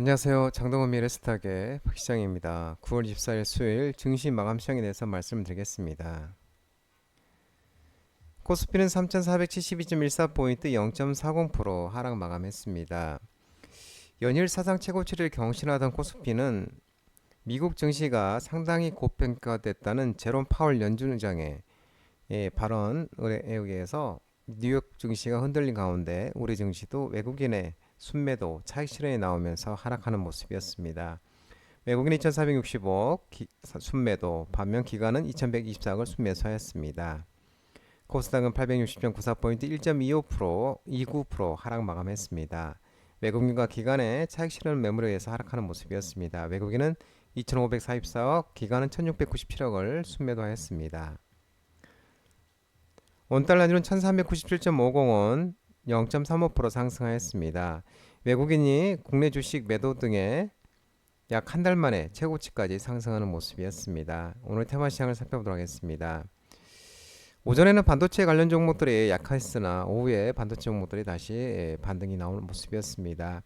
안녕하세요. 장동원 미래스탁의 박 시장입니다. 9월 24일 수요일 증시 마감 시장에 대해서 말씀드리겠습니다. 코스피는 3,472.14포인트 0.40% 하락 마감했습니다. 연일 사상 최고치를 경신하던 코스피는 미국 증시가 상당히 고평가됐다는 제롬 파월 연준 의장의 예, 발언에 의해서 뉴욕 증시가 흔들린 가운데 우리 증시도 외국인의 순매도 차익 실현이 나오면서 하락하는 모습이었습니다. 외국인 2,465억 기, 순매도 반면 기관은 2,124억을 순매수하였습니다. 코스닥은 860.94포인트 1.25% 29% 하락 마감했습니다. 외국인과 기관의 차익 실현 매물에 의해서 하락하는 모습이었습니다. 외국인은 2,544억, 기관은 1,697억을 순매도하였습니다. 원달러는 1,397.50원, 0.35% 상승하였습니다. 외국인이 국내 주식 매도 등에 약 한 달 만에 최고치까지 상승하는 모습이었습니다. 오늘 테마 시장을 살펴보도록 하겠습니다. 오전에는 반도체 관련 종목들이 약했으나 오후에 반도체 종목들이 다시 반등이 나오는 모습이었습니다.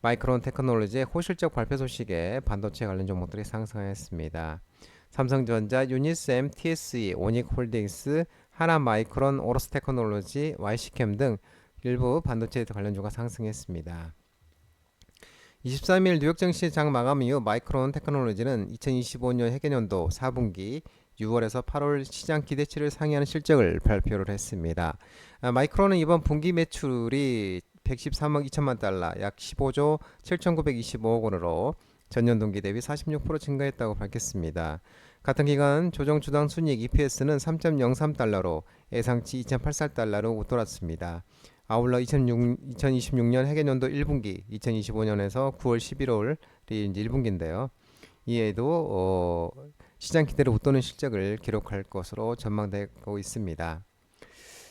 마이크론 테크놀로지의 호실적 발표 소식에 반도체 관련 종목들이 상승하였습니다. 삼성전자, 유니셈, TSE, 오닉홀딩스, 하나마이크론, 오로스테크놀로지, YC캠 등 일부 반도체 관련주가 상승했습니다. 23일 뉴욕 증시 장 마감 이후 마이크론 테크놀로지는 2025년 회계연도 4분기 6월에서 8월 시장 기대치를 상회하는 실적을 발표를 했습니다. 아, 마이크론은 이번 분기 매출이 113억 2천만 달러, 약 15조 7,925억 원으로 전년 동기 대비 46% 증가했다고 밝혔습니다. 같은 기간 조정 주당 순이익 EPS는 3.03달러로 예상치 2.84달러로 웃돌았습니다. 아울러 2006, 2026년 회계연도 1분기, 2025년에서 9월 11월이 이제 1분기인데요. 이에도 어, 시장 기대를 웃도는 실적을 기록할 것으로 전망되고 있습니다.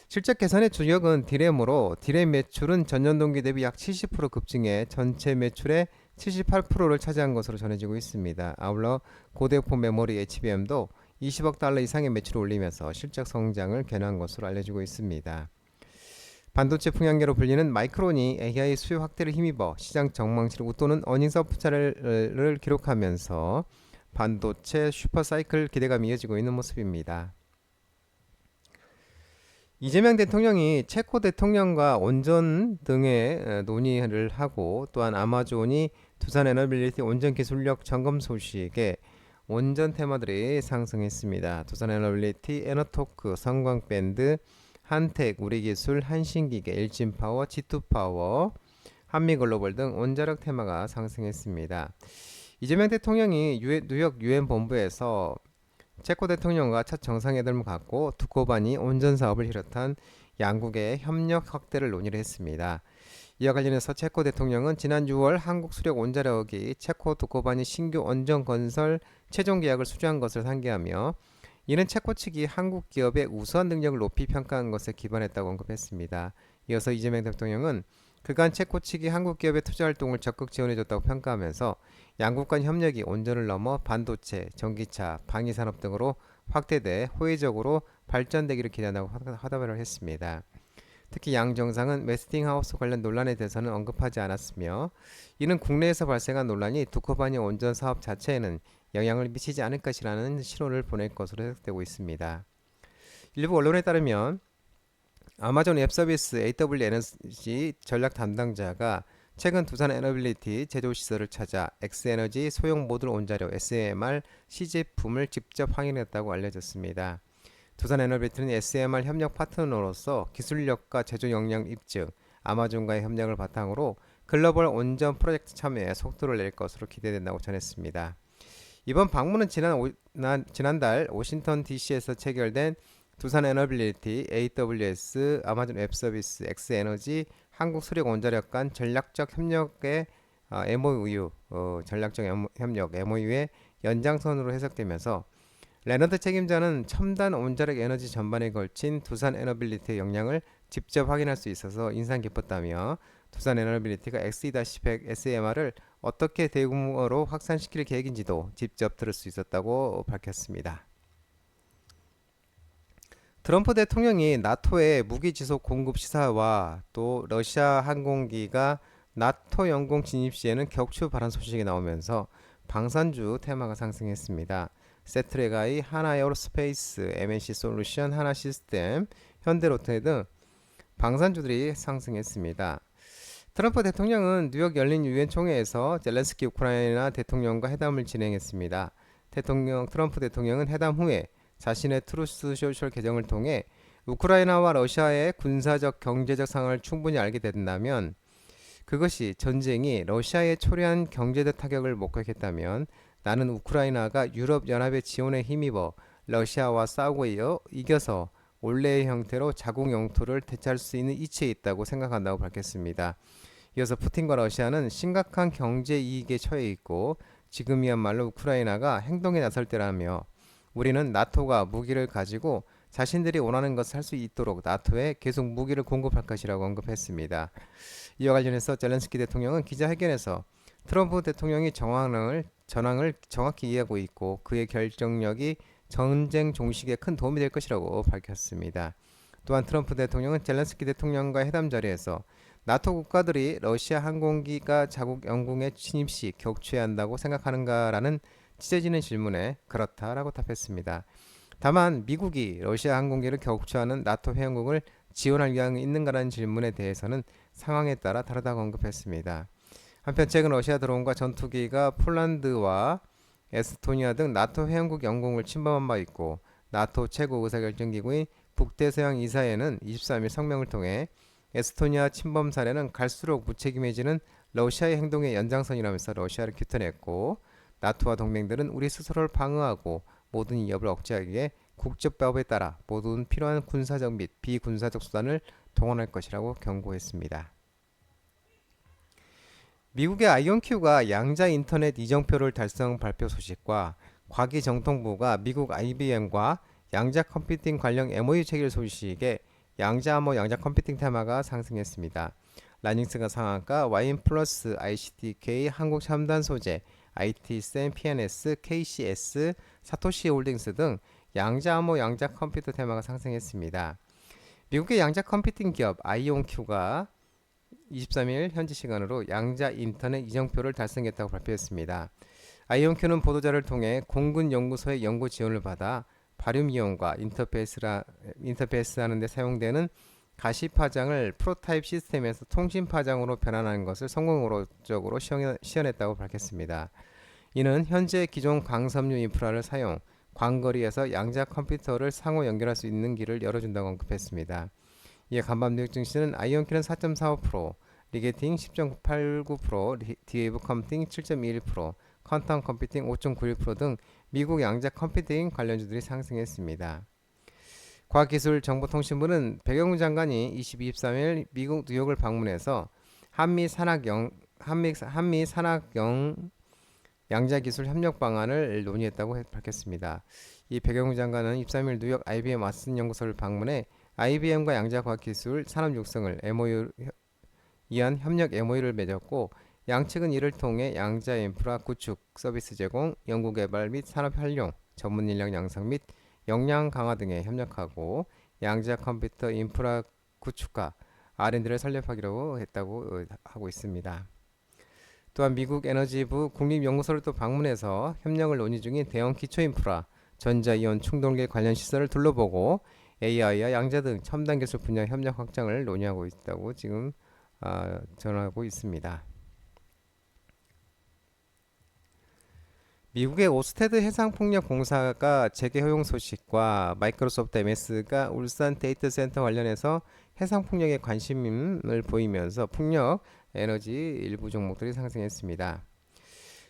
실적 개선의 주역은 디램으로 디램 매출은 전년 동기 대비 약 70% 급증해 전체 매출의 78%를 차지한 것으로 전해지고 있습니다. 아울러 고대포 메모리 HBM도 20억 달러 이상의 매출을 올리면서 실적 성장을 견한 것으로 알려지고 있습니다. 반도체 풍향계로 불리는 마이크론이 AI 수요 확대를 힘입어 시장 전망치를 웃도는 어닝서 푸차를 기록하면서 반도체 슈퍼사이클 기대감이 이어지고 있는 모습입니다. 이재명 대통령이 체코 대통령과 온전 등의 논의를 하고 또한 아마존이 두산 에너빌리티 온전 기술력 점검 소식에 온전 테마들이 상승했습니다. 두산 에너빌리티, 에너토크, 성광밴드, 한택, 우리기술, 한신기계, 일진파워, G2파워, 한미글로벌 등 원자력 테마가 상승했습니다. 이재명 대통령이 뉴욕 유엔 본부에서 체코 대통령과 첫 정상회담을 갖고 두코바니 온전 사업을 비롯한 양국의 협력 확대를 논의를 했습니다. 이와 관련해서 체코 대통령은 지난 6월 한국 수력 원자력이 체코 두코바니 신규 원전 건설 최종 계약을 수주한 것을 상기하며 이는 체코 측이 한국 기업의 우수한 능력을 높이 평가한 것에 기반했다고 언급했습니다. 이어서 이재명 대통령은 그간 체코 측이 한국 기업의 투자 활동을 적극 지원해줬다고 평가하면서 양국 간 협력이 온전을 넘어 반도체, 전기차, 방위산업 등으로 확대돼 호혜적으로 발전되기를 기대한다고 화답을 했습니다. 특히 양 정상은 웨스팅하우스 관련 논란에 대해서는 언급하지 않았으며 이는 국내에서 발생한 논란이 두코바니 온전 사업 자체에는 영향을 미치지 않을 것이라는 신호를 보낼 것으로 해석되고 있습니다. 일부 언론에 따르면 아마존 앱 서비스 AW 에너지 전략 담당자가 최근 두산 에너빌리티 제조 시설을 찾아 엑스에너지 소형 모듈 원자력 SMR 시제품을 직접 확인했다고 알려졌습니다. 두산 에너빌리티는 SMR 협력 파트너로서 기술력과 제조 역량 입증, 아마존과의 협력을 바탕으로 글로벌 온전 프로젝트 참여에 속도를 낼 것으로 기대된다고 전했습니다. 이번 방문은 지난 오, 난, 지난달 워싱턴 DC에서 체결된 두산 에너빌리티, AWS, 아마존 웹 서비스, 엑스에너지, 한국 수력 원자력 간 전략적 협력의 어, MOU, 어, 전략적 협력 MOU의 연장선으로 해석되면서 레너드 책임자는 첨단 원자력 에너지 전반에 걸친 두산 에너빌리티의 역량을 직접 확인할 수 있어서 인상 깊었다며 두산 에너빌리티가 XE-100 SMR을 어떻게 대규모로 확산시킬 계획인지도 직접 들을 수 있었다고 밝혔습니다. 트럼프 대통령이 나토의 무기 지속 공급 시사와 또 러시아 항공기가 나토 영공 진입 시에는 격추 발언 소식이 나오면서 방산주 테마가 상승했습니다. 세트레가이, 하나에어로스페이스, MNC 솔루션, 하나시스템, 현대로테 등 방산주들이 상승했습니다. 트럼프 대통령은 뉴욕 열린 유엔 총회에서 젤렌스키 우크라이나 대통령과 회담을 진행했습니다. 대통령 트럼프 대통령은 회담 후에 자신의 트루스 소셜 계정을 통해 우크라이나와 러시아의 군사적 경제적 상황을 충분히 알게 된다면 그것이 전쟁이 러시아에 초래한 경제적 타격을 목격했다면 나는 우크라이나가 유럽 연합의 지원에 힘입어 러시아와 싸우고 이겨서 원래의 형태로 자국 영토를 되찾을 수 있는 이치에 있다고 생각한다고 밝혔습니다. 이어서 푸틴과 러시아는 심각한 경제 이익에 처해 있고 지금이야말로 우크라이나가 행동에 나설 때라며 우리는 나토가 무기를 가지고 자신들이 원하는 것을 할 수 있도록 나토에 계속 무기를 공급할 것이라고 언급했습니다. 이와 관련해서 젤렌스키 대통령은 기자회견에서 트럼프 대통령이 정황을 전황을 정확히 이해하고 있고 그의 결정력이 전쟁 종식에 큰 도움이 될 것이라고 밝혔습니다. 또한 트럼프 대통령은 젤렌스키 대통령과 회담 자리에서 나토 국가들이 러시아 항공기가 자국 영공에 침입 시 격추해야 한다고 생각하는가라는 찢어지는 질문에 그렇다라고 답했습니다. 다만 미국이 러시아 항공기를 격추하는 나토 회원국을 지원할 의향이 있는가라는 질문에 대해서는 상황에 따라 다르다고 언급했습니다. 한편 최근 러시아 드론과 전투기가 폴란드와 에스토니아 등 나토 회원국 영공을 침범한 바 있고 나토 최고 의사결정기구인 북대서양 이사회는 23일 성명을 통해 에스토니아 침범 사례는 갈수록 무책임해지는 러시아의 행동의 연장선이라면서 러시아를 규탄했고 나토와 동맹들은 우리 스스로를 방어하고 모든 위협을 억제하기 위해 국제법에 따라 모든 필요한 군사적 및 비군사적 수단을 동원할 것이라고 경고했습니다. 미국의 아이온큐가 양자 인터넷 이정표를 달성 발표 소식과 과기정통부가 미국 IBM과 양자 컴퓨팅 관련 MOU 체결 소식에 양자암호 양자 컴퓨팅 테마가 상승했습니다. 라닝스가 상한가, 와인 플러스, ICDK, 한국 첨단 소재, IT센, PNS, KCS, 사토시 홀딩스 등 양자암호 양자 컴퓨터 테마가 상승했습니다. 미국의 양자 컴퓨팅 기업 아이온큐가 23일 현지 시간으로 양자 인터넷 이정표를 달성했다고 발표했습니다. 아이온큐는 보도자를 통해 공군 연구소의 연구 지원을 받아 발음 이용과 인터페이스라 인터페이스 하는 데 사용되는 가시 파장을 프로타입 시스템에서 통신 파장으로 변환하는 것을 성공적으로 시연했다고 밝혔습니다. 이는 현재 기존 광섬유 인프라를 사용 광거리에서 양자 컴퓨터를 상호 연결할 수 있는 길을 열어준다고 언급했습니다. 이에 간밤 뉴욕 증시는 아이온키는 4.45%, 리게팅 10.89%, 디웨이브 컴퓨팅 7.21%, 퀀텀 컴퓨팅 5.91%등 미국 양자 컴퓨팅 관련주들이 상승했습니다. 과학기술정보통신부는 배경훈 장관이 22, 23일 미국 뉴욕을 방문해서 한미 산학영 한미 한미 산학영 양자기술 협력 방안을 논의했다고 밝혔습니다. 이 배경훈 장관은 23일 뉴욕 IBM 왓슨 연구소를 방문해 IBM과 양자과학기술 산업 육성을 MOU 이한 협력 MOU를 맺었고 양측은 이를 통해 양자 인프라 구축, 서비스 제공, 연구 개발 및 산업 활용, 전문 인력 양성 및 역량 강화 등에 협력하고 양자 컴퓨터 인프라 구축과 R&D를 설립하기로 했다고 하고 있습니다. 또한 미국 에너지부 국립연구소를 또 방문해서 협력을 논의 중인 대형 기초 인프라, 전자이온 충돌계 관련 시설을 둘러보고 AI와 양자 등 첨단 기술 분야 협력 확장을 논의하고 있다고 지금 어, 전하고 있습니다. 미국의 오스테드 해상폭력공사가 재개 허용 소식과 마이크로소프트 MS가 울산 데이터 센터 관련해서 해상폭력에 관심을 보이면서 폭력 에너지 일부 종목들이 상승했습니다.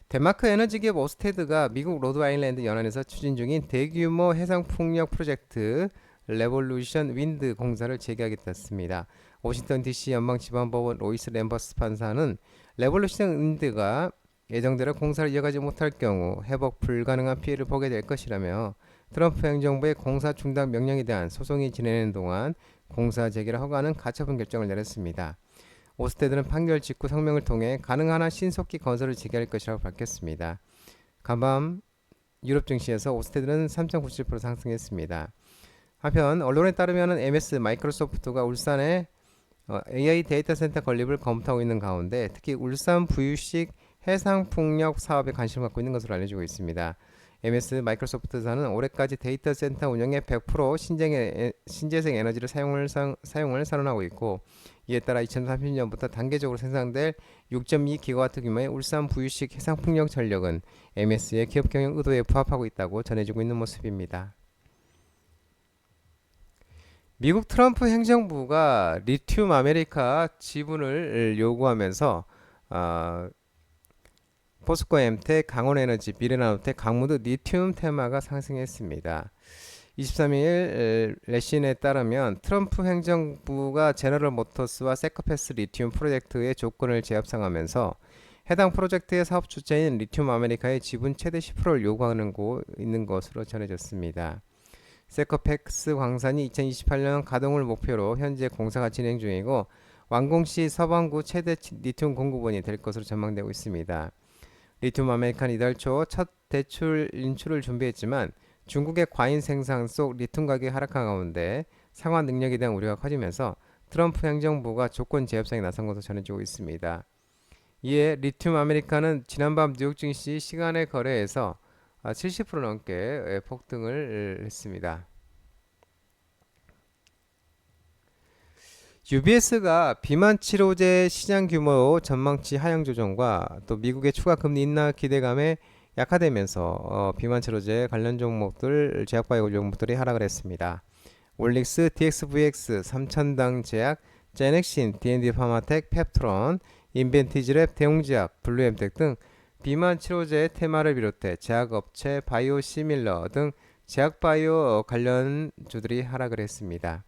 덴마크 에너지 기업 오스테드가 미국 로드 아일랜드 연안에서 추진 중인 대규모 해상 풍력 프로젝트 레볼루션 윈드 공사를 재개하겠다습니다. 워싱턴 DC 연방지방법원 로이스 램버스 판사는 레볼루션 윈드가 예정대로 공사를 이어가지 못할 경우 회복 불가능한 피해를 보게 될 것이라며 트럼프 행정부의 공사 중단 명령에 대한 소송이 진행되는 동안 공사 재개를 허가하는 가처분 결정을 내렸습니다. 오스테드는 판결 직후 성명을 통해 가능한 한 신속히 건설을 재개할 것이라고 밝혔습니다. 간밤 유럽 증시에서 오스테드는 3.97% 상승했습니다. 한편 언론에 따르면 MS 마이크로소프트가 울산에 어, AI 데이터 센터 건립을 검토하고 있는 가운데 특히 울산 부유식 해상풍력 사업에 관심을 갖고 있는 것으로 알려지고 있습니다. MS 마이크로소프트사는 올해까지 데이터 센터 운영에 100% 신재생, 신재생 에너지를 사용을, 상, 사용을 선언하고 있고 이에 따라 2030년부터 단계적으로 생산될 6.2 기가와트 규모의 울산 부유식 해상풍력 전력은 MS의 기업 경영 의도에 부합하고 있다고 전해지고 있는 모습입니다. 미국 트럼프 행정부가 리튬 아메리카 지분을 요구하면서 어, 포스코 엠텍, 강원 에너지, 미래나노텍, 강무드 리튬 테마가 상승했습니다. 23일 레신에 따르면 트럼프 행정부가 제너럴 모터스와 세커패스 리튬 프로젝트의 조건을 재협상하면서 해당 프로젝트의 사업 주체인 리튬 아메리카의 지분 최대 10%를 요구하는 고 있는 것으로 전해졌습니다. 세커팩스 광산이 2028년 가동을 목표로 현재 공사가 진행 중이고 완공 시 서반구 최대 리튬 공급원이 될 것으로 전망되고 있습니다. 리튬 아메리칸 이달 초 첫 대출 인출을 준비했지만 중국의 과잉 생산 속 리튬 가격이 하락한 가운데 상환 능력에 대한 우려가 커지면서 트럼프 행정부가 조건 재협상에 나선 것으로 전해지고 있습니다. 이에 리튬 아메리카는 지난밤 뉴욕 증시 시간의 거래에서 70% 아, 넘게 폭등을 했습니다. UBS가 비만 치료제 시장 규모 전망치 하향 조정과 또 미국의 추가 금리 인하 기대감에 약화되면서 어, 비만 치료제 관련 종목들 제약바이오 종목들이 하락을 했습니다. 올릭스, DXVX, 삼천당 제약, 제넥신, D&D 파마텍, 펩트론, 인벤티지랩, 대웅제약, 블루엠텍 등 비만 치료제 테마를 비롯해 제약업체 바이오 시밀러 등 제약바이오 관련 주들이 하락을 했습니다.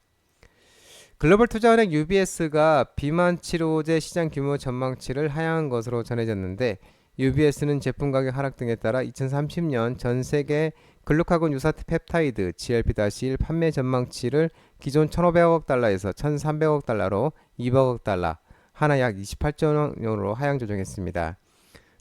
글로벌 투자은행 UBS가 비만 치료제 시장 규모 전망치를 하향한 것으로 전해졌는데 UBS는 제품 가격 하락 등에 따라 2030년 전 세계 글루카곤 유사 펩타이드 GLP-1 판매 전망치를 기존 1,500억 달러에서 1,300억 달러로 200억 달러, 하나 약 28조 원으로 하향 조정했습니다.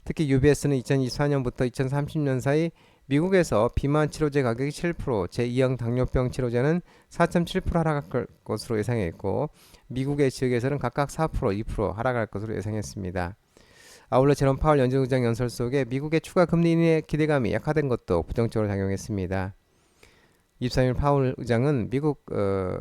특히 UBS는 2024년부터 2030년 사이 미국에서 비만 치료제 가격이 7%, 제2형 당뇨병 치료제는 4.7% 하락할 것으로 예상했고 미국의 지역에서는 각각 4%, 2% 하락할 것으로 예상했습니다. 아울러 제롬 파월 연준 의장 연설 속에 미국의 추가 금리 인하 기대감이 약화된 것도 부정적으로 작용했습니다. 23일 파월 의장은 미국 어,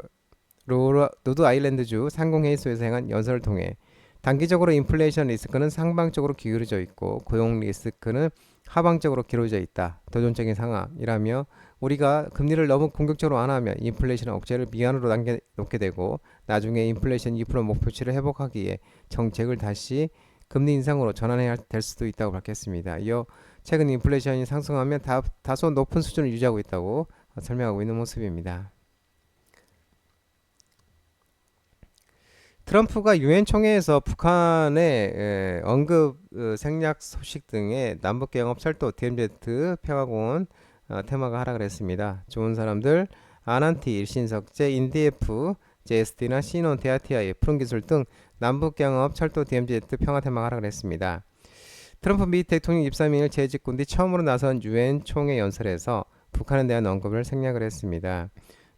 로드 아일랜드주 상공회의소에서 행한 연설을 통해 단기적으로 인플레이션 리스크는 상방적으로 기울어져 있고 고용 리스크는 하방적으로 기울어져 있다. 도전적인 상황이라며 우리가 금리를 너무 공격적으로 안 하면 인플레이션 억제를 미안으로 남겨 놓게 되고 나중에 인플레이션 2% 목표치를 회복하기에 정책을 다시 금리 인상으로 전환해야 될 수도 있다고 밝혔습니다. 이어 최근 인플레이션이 상승하면 다, 다소 높은 수준을 유지하고 있다고 설명하고 있는 모습입니다. 트럼프가 유엔 총회에서 북한의 언급 어, 생략 소식 등의 남북 영업 철도 DMZ 평화공원 어, 테마가 하락을 했습니다. 좋은 사람들 아난티, 일신석재, 인디에프, JSD나 시논, 데아티아의 푸른 기술 등 남북 영업 철도 DMZ 평화 테마가 하락을 했습니다. 트럼프 미 대통령 23일 재집군 뒤 처음으로 나선 유엔 총회 연설에서 북한에 대한 언급을 생략을 했습니다.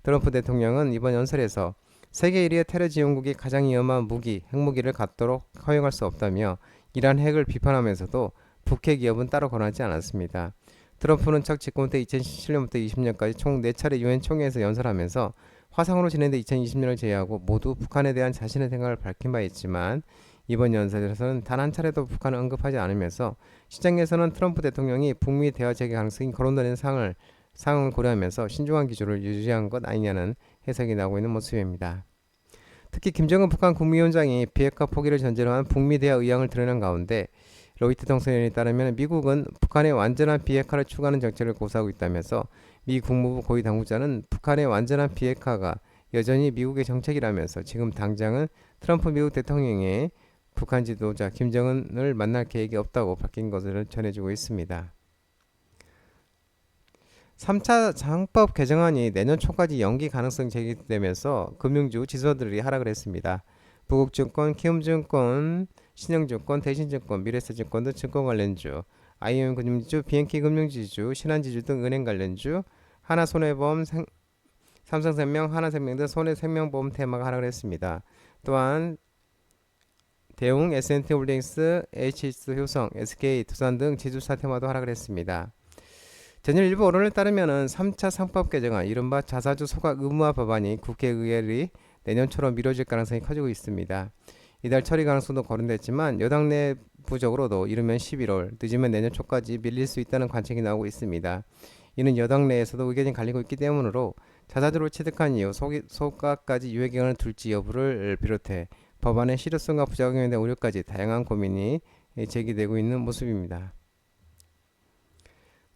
트럼프 대통령은 이번 연설에서 세계 1위의 테러 지원국이 가장 위험한 무기, 핵무기를 갖도록 허용할 수 없다며 이란 핵을 비판하면서도 북핵 기업은 따로 권하지 않았습니다. 트럼프는 첫 집권 때 2017년부터 20년까지 총 4차례 유엔 총회에서 연설하면서 화상으로 진행된 2020년을 제외하고 모두 북한에 대한 자신의 생각을 밝힌 바 있지만 이번 연설에서는 단 한 차례도 북한을 언급하지 않으면서 시장에서는 트럼프 대통령이 북미 대화 재개 가능성이 거론되는 상을 상황을 고려하면서 신중한 기조를 유지한 것 아니냐는 해석이 나오고 있는 모습입니다. 특히 김정은 북한 국무위원장이 비핵화 포기를 전제로 한 북미 대화 의향을 드러낸 가운데 로이터 통신에 따르면 미국은 북한의 완전한 비핵화를 추구하는 정책을 고수하고 있다면서 미 국무부 고위 당국자는 북한의 완전한 비핵화가 여전히 미국의 정책이라면서 지금 당장은 트럼프 미국 대통령이 북한 지도자 김정은을 만날 계획이 없다고 밝힌 것을 전해주고 있습니다. 3차 장법 개정안이 내년 초까지 연기 가능성 제기되면서 금융주 지수들이 하락을 했습니다. 부국증권, 키움증권, 신영증권, 대신증권, 미래세증권 등 증권 관련주, IM 금융주, BNK 금융지주, 신한지주 등 은행 관련주, 하나손해보험, 삼성생명, 하나생명 등 손해생명보험 테마가 하락을 했습니다. 또한 대웅, S&T 홀딩스, HS 효성, SK 두산 등 지주사 테마도 하락을 했습니다. 전일 일부 언론에 따르면은 3차 상법 개정안 이른바 자사주 소각 의무화 법안이 국회의결이 내년처럼 미뤄질 가능성이 커지고 있습니다. 이달 처리 가능성도 거론됐지만 여당 내부적으로도 이르면 11월, 늦으면 내년 초까지 밀릴 수 있다는 관측이 나오고 있습니다. 이는 여당 내에서도 의견이 갈리고 있기 때문으로 자사주를 취득한 이후 소기- 소가까지 유예 기간을 둘지 여부를 비롯해 법안의 실효성과 부작용에 대한 우려까지 다양한 고민이 제기되고 있는 모습입니다.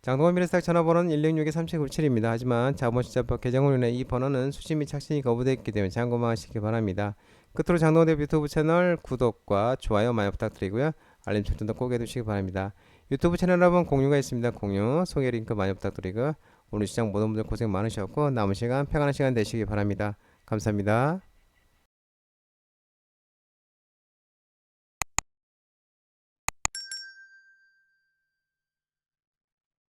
장동원 미래스탁 전화번호는 106-3797입니다. 하지만 자본시장법 개정으로 인해 이 번호는 수신 및 착신이 거부됐기 때문에 참고만 하시기 바랍니다. 끝으로 장동원 대표 유튜브 채널 구독과 좋아요 많이 부탁드리고요. 알림 설정도 꼭 해두시기 바랍니다. 유튜브 채널 여러분 공유가 있습니다. 공유, 소개 링크 많이 부탁드리고 오늘 시장 모든 분들 고생 많으셨고 남은 시간 평안한 시간 되시기 바랍니다. 감사합니다.